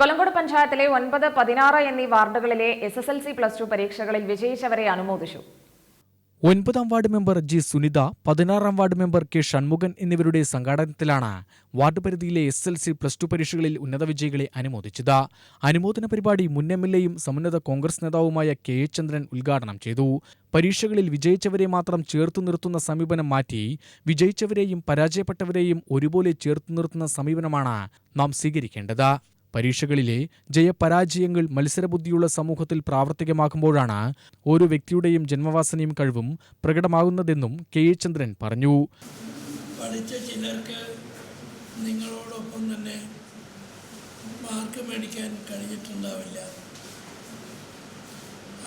കൊല്ലങ്കോട് പഞ്ചായത്തിലെ ഒൻപത് പതിനാറ് എന്നീ വാർഡുകളിലെ S S L C plus two പരീക്ഷകളിൽ വിജയിച്ചവരെ അനുമോദിച്ചു. ഒൻപതാം വാർഡ് മെമ്പർ ജി സുനിത പതിനാറാം വാർഡ് മെമ്പർ കെ ഷൺമുഖൻ എന്നിവരുടെ സംഘാടനത്തിലാണ് വാർഡ് പരിധിയിലെ S L C plus two പരീക്ഷകളിൽ ഉന്നത വിജയികളെ അനുമോദിച്ചത്. അനുമോദന പരിപാടി മുൻ എം എൽ എയും സമുന്നത കോൺഗ്രസ് നേതാവുമായ കെ എ ചന്ദ്രൻ ഉദ്ഘാടനം ചെയ്തു. പരീക്ഷകളിൽ വിജയിച്ചവരെ മാത്രം ചേർത്തു നിർത്തുന്ന സമീപനം മാറ്റി വിജയിച്ചവരെയും പരാജയപ്പെട്ടവരെയും ഒരുപോലെ ചേർത്തു നിർത്തുന്ന സമീപനമാണ് നാം സ്വീകരിക്കേണ്ടത്. പരീക്ഷകളിലെ ജയപരാജയങ്ങൾ മത്സരബുദ്ധിയുള്ള സമൂഹത്തിൽ പ്രാവർത്തികമാക്കുമ്പോഴാണ് ഓരോ വ്യക്തിയുടെയും ജന്മവാസനയും കഴിവും പ്രകടമാകുന്നതെന്നും കെ എ ചന്ദ്രൻ പറഞ്ഞു. പഠിച്ച ചിലർക്ക് നിങ്ങളോടൊപ്പം തന്നെ മാർക്ക് മേടിക്കാൻ കഴിഞ്ഞിട്ടുണ്ടാവില്ല.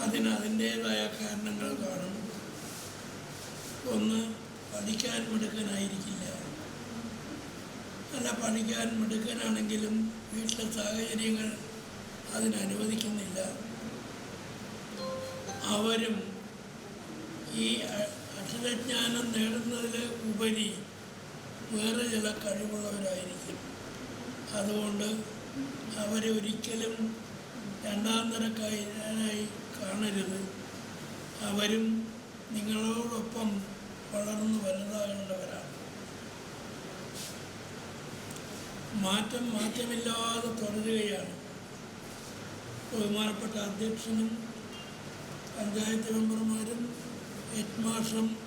അതിന് അതിന്റേതായ കാരണങ്ങൾ കാണും. ഒന്ന് പഠിക്കാൻ മിടുക്കനായിരിക്കില്ല. അല്ല പഠിക്കാൻ മിടുക്കനാണെങ്കിലും വീട്ടിലെ സാഹചര്യങ്ങൾ അതിനനുവദിക്കുന്നില്ല അവരും ഈ അക്ഷരജ്ഞാനം നേടുന്നതിൽ ഉപരി വേറെ ചില കഴിവുള്ളവരായിരിക്കും. അതുകൊണ്ട് അവരെ ഒരിക്കലും രണ്ടാം തരക്കാരായി കാണരുത്. അവരും നിങ്ങളോടൊപ്പം വളർന്നു വലുതാകേണ്ടവരാണ്. മാറ്റം മാറ്റമില്ലാതെ തുടരുകയാണ്. ബഹുമാനപ്പെട്ട അധ്യക്ഷനും പഞ്ചായത്ത് മെമ്പർമാരും ഹെഡ് മാഷും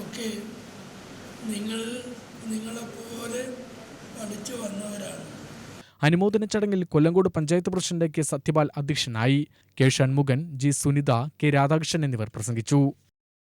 ഒക്കെ നിങ്ങൾ നിങ്ങളെപ്പോലെ പഠിച്ചു വന്നവരാണ്. അനുമോദന ചടങ്ങിൽ കൊല്ലങ്കോട് പഞ്ചായത്ത് പ്രസിഡന്റ് കെ സത്യപാൽ അധ്യക്ഷനായി. K Shanmughan G Sunitha K Radhakrishnan എന്നിവർ പ്രസംഗിച്ചു.